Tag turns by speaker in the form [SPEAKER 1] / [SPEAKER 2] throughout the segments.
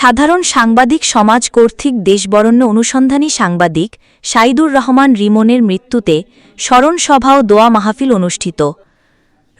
[SPEAKER 1] সাধারণ সাংবাদিক সমাজ কর্তৃক দেশবরণ্য অনুসন্ধানী সাংবাদিক সাইদুর রহমান রিমনের মৃত্যুতে স্মরণসভা ও দোয়া মাহফিল অনুষ্ঠিত।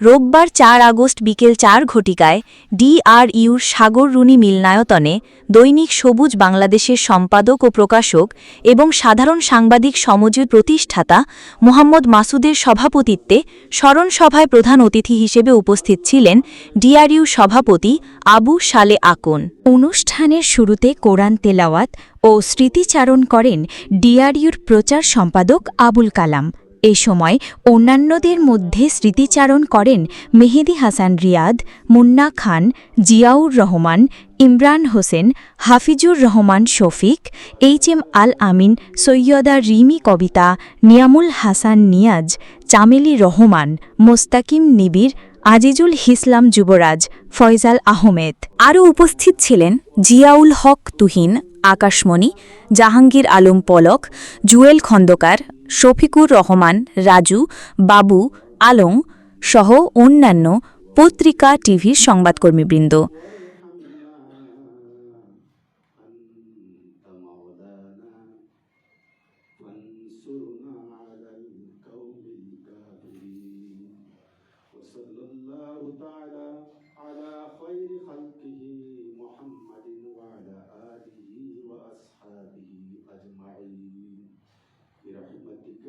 [SPEAKER 1] রোববার চার আগস্ট বিকেল চার ঘটিকায় ডিআরইউর সাগর রুনি মিলনায়তনে দৈনিক সবুজ বাংলাদেশের সম্পাদক ও প্রকাশক এবং সাধারণ সাংবাদিক সমজের প্রতিষ্ঠাতা মোহাম্মদ মাসুদের সভাপতিত্বে স্মরণ সভায় প্রধান অতিথি হিসেবে উপস্থিত ছিলেন ডিআরইউ সভাপতি আবু সালে আকন।
[SPEAKER 2] অনুষ্ঠানের শুরুতে কোরআন তেলাওয়াত ও স্মৃতিচারণ করেন ডিআরইউর প্রচার সম্পাদক আবুল কালাম। এ সময় অন্যান্যদের মধ্যে স্মৃতিচারণ করেন মেহেদি হাসান রিয়াদ, মুন্না খান, জিয়াউর রহমান, ইমরান হোসেন, হাফিজুর রহমান শফিক, এইচ এম আল আমিন, সৈয়দা রিমি কবিতা, নিয়ামুল হাসান নিয়াজ, চামেলি রহমান, মোস্তাকিম নিবির আজিজুল হিসলাম যুবরাজ, ফয়জাল আহমেদ।
[SPEAKER 1] আরও উপস্থিত ছিলেন জিয়াউল হক তুহিন, আকাশমণি, জাহাঙ্গীর আলম পলক, জুয়েল খন্দকার শফিকুর রহমান রাজু বাবু আলং সহ অন্যান্য পত্রিকা টিভির সংবাদকর্মীবৃন্দ।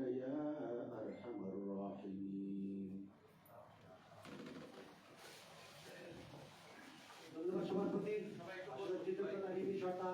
[SPEAKER 1] يا أرحم الراحمين ধন্যবাদ সভাপতি আসলে চিত্রকলা নিবি সরকার